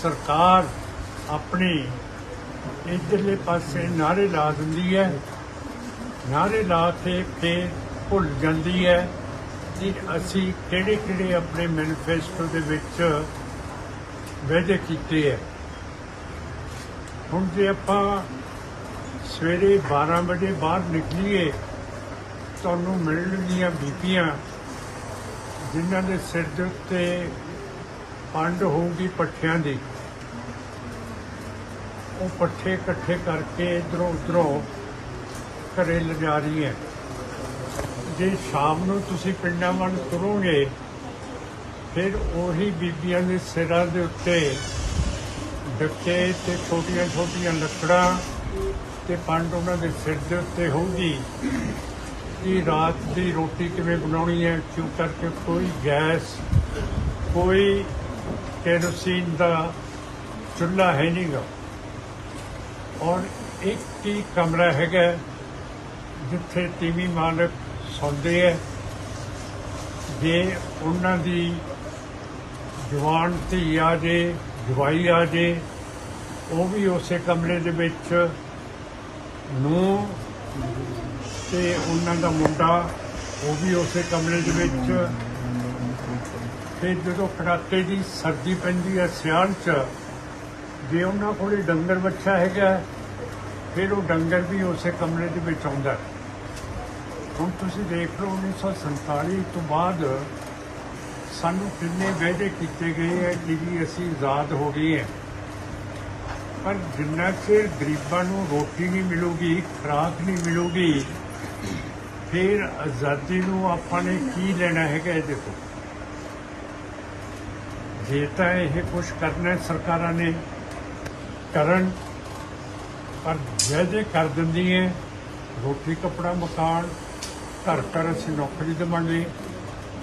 ਸਰਕਾਰ ਆਪਣੇ ਇਧਰਲੇ ਪਾਸੇ ਨਾਰੇ ਲਾ ਦਿੰਦੀ ਹੈ। ਨਾਰੇ ਲਾ ਕੇ ਫਿਰ ਭੁੱਲ ਜਾਂਦੀ ਹੈ ਕਿ ਅਸੀਂ ਕਿਹੜੇ ਕਿਹੜੇ ਆਪਣੇ ਮੈਨੀਫੈਸਟੋ ਦੇ ਵਿੱਚ ਵਾਅਦੇ ਕੀਤੇ ਹੈ। ਹੁਣ ਜੇ ਆਪਾਂ ਸਵੇਰੇ 12 ਵਜੇ ਬਾਹਰ ਨਿਕਲੀਏ, ਤੁਹਾਨੂੰ ਮਿਲਣਗੀਆਂ ਬੀਬੀਆਂ ਜਿਨ੍ਹਾਂ ਦੇ ਸਿਰ ਦੇ ਉੱਤੇ ਪੰਡ ਹੋਊਗੀ ਪੱਠਿਆਂ ਦੀ। ਉਹ ਪੱਠੇ ਇਕੱਠੇ ਕਰਕੇ ਇਧਰੋਂ ਉਧਰੋਂ ਘਰੇ ਲਿਜਾ ਰਹੀ ਹੈ। ਜੇ ਸ਼ਾਮ ਨੂੰ ਤੁਸੀਂ ਪਿੰਡਾਂ ਵੱਲ ਤੁਰੋਗੇ, ਫਿਰ ਉਹੀ ਬੀਬੀਆਂ ਦੇ ਸਿਰਾਂ ਦੇ ਉੱਤੇ ਡੱਕੇ ਤੇ ਛੋਟੀਆਂ ਛੋਟੀਆਂ ਲੱਕੜਾਂ ਤੇ ਪੰਡ ਉਹਨਾਂ ਦੇ ਸਿਰ ਦੇ ਉੱਤੇ ਹੋਊਗੀ। ਕਿ ਰਾਤ ਦੀ ਰੋਟੀ ਕਿਵੇਂ ਬਣਾਉਣੀ ਹੈ? ਕਿਉਂ ਕਰਕੇ ਕੋਈ ਗੈਸ, ਕੋਈ ਕੈਰੋਸੀਨ ਦਾ ਚੁੱਲ੍ਹਾ ਹੈ ਨਹੀਂਗਾ ਔਰ ਇੱਕ ਹੀ ਕਮਰਾ ਹੈਗਾ ਜਿੱਥੇ ਟੀਵੀ ਮਾਲਕ ਸੌਂਦੇ ਹੈ ਜੇ ਉਹਨਾਂ ਦੀ ਜਵਾਨ ਧੀ ਆ ਜੇ, ਜਵਾਈ ਆ ਜੇ, ਉਹ ਵੀ ਉਸੇ ਕਮਰੇ ਦੇ ਵਿੱਚ ਨੂੰ ਤੇ ਉਹਨਾਂ ਦਾ ਮੁੰਡਾ ਉਹ ਵੀ ਉਸੇ ਕਮਰੇ ਦੇ ਵਿੱਚ ਫਿਰ ਜਦੋਂ ਕੜਾਕੇ ਦੀ ਸਰਦੀ ਪੈਂਦੀ ਹੈ ਸਿਆਲ 'ਚ, ਜੇ ਉਹਨਾਂ ਕੋਲੇ ਡੰਗਰ ਬੱਚਾ ਹੈਗਾ, ਫਿਰ ਉਹ ਡੰਗਰ ਵੀ ਉਸੇ ਕਮਰੇ ਦੇ ਵਿੱਚ ਆਉਂਦਾ ਹੁਣ ਤੁਸੀਂ ਦੇਖ ਲਓ 1947 ਤੋਂ ਬਾਅਦ ਸਾਨੂੰ ਕਿੰਨੇ ਵਾਅਦੇ ਕੀਤੇ ਗਏ ਹੈ ਕਿ ਵੀ ਅਸੀਂ ਆਜ਼ਾਦ ਹੋ ਗਏ ਹਾਂ। ਪਰ ਜਿੰਨਾ ਚਿਰ ਗਰੀਬਾਂ ਨੂੰ ਰੋਟੀ ਨਹੀਂ ਮਿਲੂਗੀ, ਖੁਰਾਕ ਨਹੀਂ ਮਿਲੂਗੀ, ਫਿਰ ਆਜ਼ਾਦੀ ਨੂੰ ਆਪਾਂ ਨੇ ਕੀ ਲੈਣਾ ਹੈਗਾ ਇਹ ਦੇਖੋ। ਜੇ ਤਾਂ ਇਹ ਕੁਝ ਕਰਨਾ ਸਰਕਾਰਾਂ ਨੇ ਕਰਨ, ਪਰ ਜੇ ਕਰ ਦਿੰਦੀ ਹੈ, ਰੋਟੀ, ਕੱਪੜਾ, ਮਕਾਨ, ਘਰ ਘਰ ਅਸੀਂ ਨੌਕਰੀ ਦੇਵਾਂਗੇ।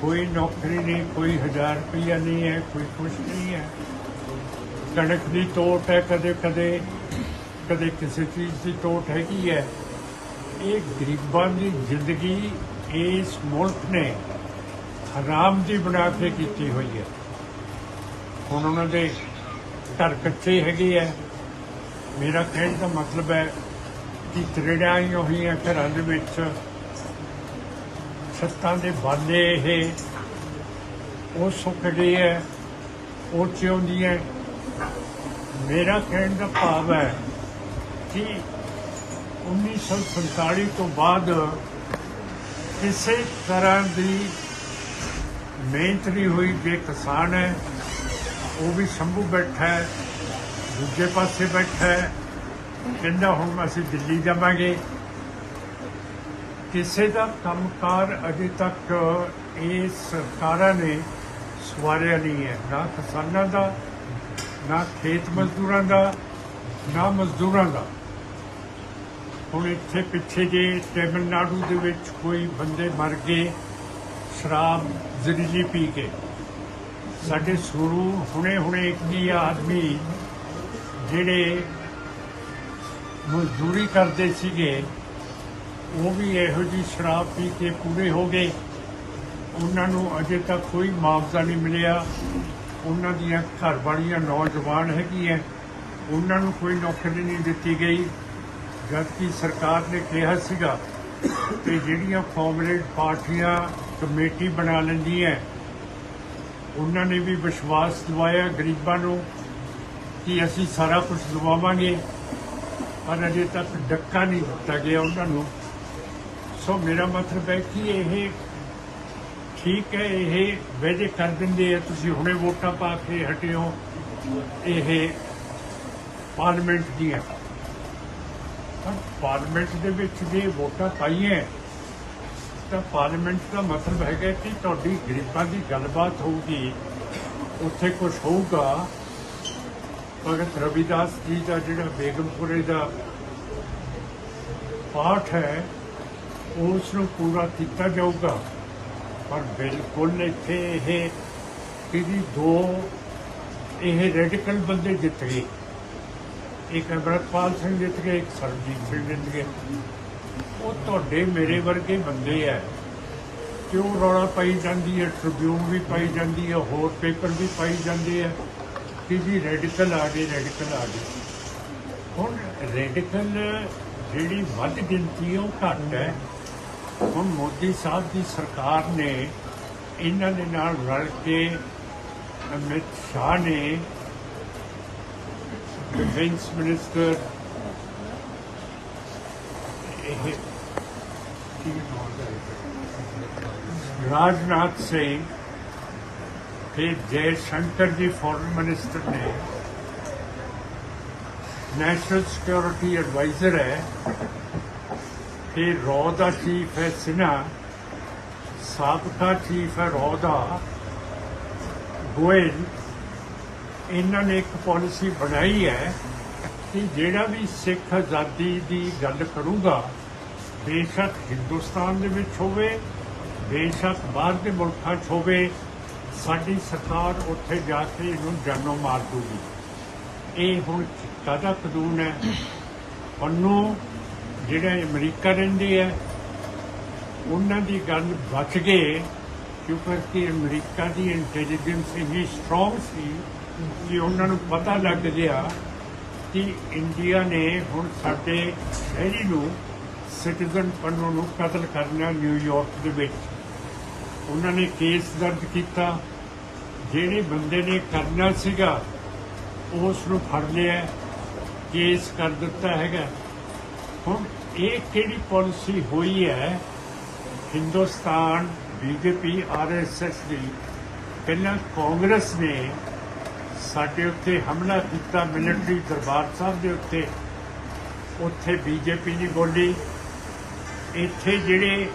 ਕੋਈ ਨੌਕਰੀ ਨਹੀਂ, ਕੋਈ ਹਜ਼ਾਰ ਰੁਪਈਆ ਨਹੀਂ ਹੈ, ਕੋਈ ਕੁਝ ਨਹੀਂ ਹੈ। ਕਣਕ ਦੀ ਤੋਟ ਹੈ, ਕਦੇ ਕਦੇ ਕਦੇ ਕਿਸੇ ਚੀਜ਼ ਦੀ ਤੋਟ ਹੈਗੀ ਹੈ। ਇਹ ਗਰੀਬਾਂ ਦੀ ਜ਼ਿੰਦਗੀ ਇਸ ਮੁਲਕ ਨੇ ਹਰਾਮ ਦੀ ਬਣਾ ਕੇ ਕੀਤੀ ਹੋਈ ਹੈ। ਹੁਣ ਉਹਨਾਂ ਦੇ ਘਰ ਕੱਚੇ ਹੈਗੇ ਹੈ ਮੇਰਾ ਕਹਿਣ ਦਾ ਮਤਲਬ ਹੈ ਕਿ ਤਰੇੜਾਂ ਆਈਆਂ ਹੋਈਆਂ ਘਰਾਂ ਦੇ ਵਿੱਚ। ਛੱਤਾਂ ਦੇ ਬਾਲੇ ਇਹ, ਉਹ ਸੁੱਕ ਗਏ ਹੈ ਉਹ ਚਿਉਂਦੀ ਹੈ ਮੇਰਾ ਕਹਿਣ ਦਾ ਭਾਵ ਹੈ ਕਿ 1947 ਤੋਂ ਬਾਅਦ ਕਿਸੇ ਤਰ੍ਹਾਂ ਦੀ ਮਿਹਨਤ ਨਹੀਂ ਹੋਈ ਜੇ ਕਿਸਾਨ ਹੈ। ਉਹ ਵੀ ਸੰਭੂ ਬੈਠਾ ਹੈ, ਦੂਜੇ ਪਾਸੇ ਬੈਠਾ ਹੈ। ਕਹਿੰਦਾ ਹੁਣ ਅਸੀਂ ਦਿੱਲੀ ਜਾਵਾਂਗੇ। ਕਿਸੇ ਦਾ ਕੰਮਕਾਰ ਅਜੇ ਤੱਕ ਇਹ ਸਰਕਾਰਾਂ ਨੇ ਸਵਾਰਿਆ ਨਹੀਂ ਹੈ। ਨਾ ਕਿਸਾਨਾਂ ਦਾ, ਨਾ ਖੇਤ ਮਜ਼ਦੂਰਾਂ ਦਾ, ਨਾ ਮਜ਼ਦੂਰਾਂ ਦਾ। ਹੁਣ ਇੱਥੇ ਪਿੱਛੇ ਜੇ ਤਮਿਲਨਾਡੂ ਦੇ ਵਿੱਚ ਕੋਈ ਬੰਦੇ ਮਰ ਗਏ, ਸ਼ਰਾਬ ਜ਼ਹਿਰੀਲੀ ਪੀ ਕੇ। ਸਾਡੇ ਸ਼ੁਰੂ ਹੁਣੇ ਹੁਣੇ ਇੱਕ ਹੀ ਆਦਮੀ ਜਿਹੜੇ ਮਜ਼ਦੂਰੀ ਕਰਦੇ ਸੀਗੇ, ਉਹ ਵੀ ਇਹੋ ਜੀ ਸ਼ਰਾਬ ਪੀ ਕੇ ਪੂਰੇ ਹੋ ਗਏ। ਉਹਨਾਂ ਨੂੰ ਅਜੇ ਤੱਕ ਕੋਈ ਮੁਆਵਜ਼ਾ ਨਹੀਂ ਮਿਲਿਆ। ਉਹਨਾਂ ਦੀਆਂ ਘਰ ਵਾਲੀਆਂ ਨੌਜਵਾਨ ਹੈਗੀਆਂ, ਉਹਨਾਂ ਨੂੰ ਕੋਈ ਨੌਕਰੀ ਨਹੀਂ ਦਿੱਤੀ ਗਈ। ਜਦਕਿ ਸਰਕਾਰ ਨੇ ਕਿਹਾ ਸੀਗਾ ਕਿ ਜਿਹੜੀਆਂ ਫਾਰਮੂਲੇਟ ਪਾਰਟੀਆਂ ਕਮੇਟੀ ਬਣਾ ਲੈਂਦੀਆਂ ਉਹਨਾਂ ਨੇ ਵੀ ਵਿਸ਼ਵਾਸ ਦਿਵਾਇਆ ਗਰੀਬਾਂ ਨੂੰ ਕਿ ਅਸੀਂ ਸਾਰਾ ਕੁਝ ਦਵਾਵਾਂਗੇ। ਪਰ ਅਜੇ ਤੱਕ ਡੱਕਾ ਨਹੀਂ ਦਿੱਤਾ ਗਿਆ ਉਹਨਾਂ ਨੂੰ। ਸੋ ਮੇਰਾ ਮਤਲਬ ਹੈ ਕਿ ਇਹ ਠੀਕ ਹੈ, ਇਹ ਵਾਅਦੇ ਕਰ ਦਿੰਦੇ ਆ। ਤੁਸੀਂ ਹੁਣੇ ਵੋਟਾਂ ਪਾ ਕੇ ਹਟਿਓ ਇਹ ਪਾਰਲੀਮੈਂਟ ਦੀਆਂ। ਪਰ ਪਾਰਲੀਮੈਂਟ ਦੇ ਵਿੱਚ ਜੇ ਵੋਟਾਂ ਪਾਈਆਂ ਤਾਂ ਪਾਰਲੀਮੈਂਟ ਦਾ ਮਤਲਬ ਹੈਗਾ ਕਿ ਤੁਹਾਡੀ ਗਰੀਬਾਂ ਦੀ ਗੱਲਬਾਤ ਹੋਊਗੀ, ਉੱਥੇ ਕੁਝ ਹੋਊਗਾ। ਭਗਤ ਰਵਿਦਾਸ ਜੀ ਦਾ ਜਿਹੜਾ ਬੇਗਮਪੁਰੇ ਦਾ ਪਾਠ ਹੈ, ਉਸ ਨੂੰ ਪੂਰਾ ਕੀਤਾ ਜਾਊਗਾ। ਪਰ ਬਿਲਕੁਲ ਇੱਥੇ ਇਹ ਇਹਦੀ ਦੋ, ਇਹ ਰੈਡੀਕਲ ਬੰਦੇ ਜਿੱਤ ਗਏ। ਇੱਕ ਅਮਰਤਪਾਲ ਸਿੰਘ ਜਿੱਤ ਗਏ, ਇੱਕ ਸਰਬਜੀਤ ਸਿੰਘ ਜਿੱਤ ਗਏ। ਉਹ ਤੁਹਾਡੇ ਮੇਰੇ ਵਰਗੇ ਬੰਦੇ ਆ ਕਿਉਂ ਰੌਲਾ ਪਾਈ ਜਾਂਦੀ ਹੈ ਟ੍ਰਿਬਿਊਨ ਵੀ ਪਾਈ ਜਾਂਦੀ ਹੈ ਹੋਰ ਪੇਪਰ ਵੀ ਪਾਈ ਜਾਂਦੇ ਆ ਕਿ ਜੀ ਰੈਡੀਕਲ ਆ ਗਏ ਰੈਡੀਕਲ ਆ ਗਏ। ਹੁਣ ਰੈਡੀਕਲ ਜਿਹੜੀ ਵੱਧ ਗਿਣਤੀ ਉਹ ਘੱਟ ਹੈ ਹੁਣ ਮੋਦੀ ਸਾਹਿਬ ਦੀ ਸਰਕਾਰ ਨੇ ਇਹਨਾਂ ਦੇ ਨਾਲ ਰਲ ਕੇ ਅਮਿਤ ਸ਼ਾਹ ਨੇ ਡਿਫੈਂਸ ਮਿਨਿਸਟਰ ਇਹ ਕੀ ਨਾਮ ਹੈ ਰਾਜਨਾਥ ਸਿੰਘ ਫਿਰ ਜੈ ਸ਼ੰਕਰ ਜੀ ਫੋਰਨ ਮਿਨਿਸਟਰ ਨੇ ਨੈਸ਼ਨਲ ਸਿਕਿਉਰਿਟੀ ਐਡਵਾਈਜ਼ਰ ਹੈ ਫਿਰ ਰੌ ਦਾ ਚੀਫ ਹੈ ਸਿਨਾ, ਸਾਬਕਾ ਚੀਫ ਹੈ ਰੌ ਦਾ ਗੋਇਲ। ਇਹਨਾਂ ਨੇ ਇੱਕ ਪਾਲਿਸੀ ਬਣਾਈ ਹੈ ਕਿ ਜਿਹੜਾ ਵੀ ਸਿੱਖ ਆਜ਼ਾਦੀ ਦੀ ਗੱਲ ਕਰੂਗਾ, ਬੇਸ਼ੱਕ ਹਿੰਦੁਸਤਾਨ ਦੇ ਵਿੱਚ ਹੋਵੇ ਬੇਸ਼ੱਕ ਬਾਹਰ ਦੇ ਮੁਲਕਾਂ 'ਚ ਹੋਵੇ, ਸਾਡੀ ਸਰਕਾਰ ਉੱਥੇ ਜਾ ਕੇ ਇਹਨੂੰ ਜਾਨੋਂ ਮਾਰ ਦੂਗੀ। ਇਹ ਹੁਣ ਕਾਹਦਾ ਕਾਨੂੰਨ ਹੈ। ਉਹਨੂੰ ਜਿਹੜੇ ਅਮਰੀਕਾ ਰਹਿੰਦੇ ਆ, ਉਹਨਾਂ ਦੀ ਗੱਲ ਬਚ ਗਏ, ਕਿਉਂਕਿ ਅਮਰੀਕਾ ਦੀ ਇੰਟੈਲੀਜੈਂਸ ਇੰਨੀ ਸਟਰੋਂਗ ਸੀ ਕਿ ਉਹਨਾਂ ਨੂੰ ਪਤਾ ਲੱਗ ਗਿਆ ਕਿ ਇੰਡੀਆ ਨੇ ਹੁਣ ਸਾਡੇ ਸ਼ਹਿਰੀ ਨੂੰ ਸਿਟੀਜ਼ਨ ਪੰਨੂ ਨੂੰ ਕਤਲ ਕਰਨਾ, ਨਿਊਯਾਰਕ ਦੇ ਵਿੱਚ। ਉਹਨਾਂ ਨੇ ਕੇਸ ਦਰਜ ਕੀਤਾ। ਜਿਹੜੇ ਬੰਦੇ ਨੇ ਕਰਨਾ ਸੀਗਾ ਉਸ ਨੂੰ ਫੜ ਲਿਆ, ਕੇਸ ਕਰ ਦਿੱਤਾ ਹੈਗਾ। ਹੁਣ ਇਹ ਕਿਹੜੀ ਪਾਲਿਸੀ ਹੋਈ ਹੈ? ਹਿੰਦੁਸਤਾਨ, ਬੀਜੇਪੀ ਆਰਐਸਐਸ ਦੀ। ਪਹਿਲਾਂ ਕਾਂਗਰਸ ਨੇ ਸਾਡੇ ਉੱਤੇ ਹਮਲਾ ਕੀਤਾ, ਮਿਲਟਰੀ ਦਰਬਾਰ ਸਾਹਿਬ ਦੇ ਉੱਤੇ। ਉੱਥੇ ਬੀਜੇਪੀ ਦੀ ਬੋਲੀ ਇੱਥੇ ਜਿਹੜੇ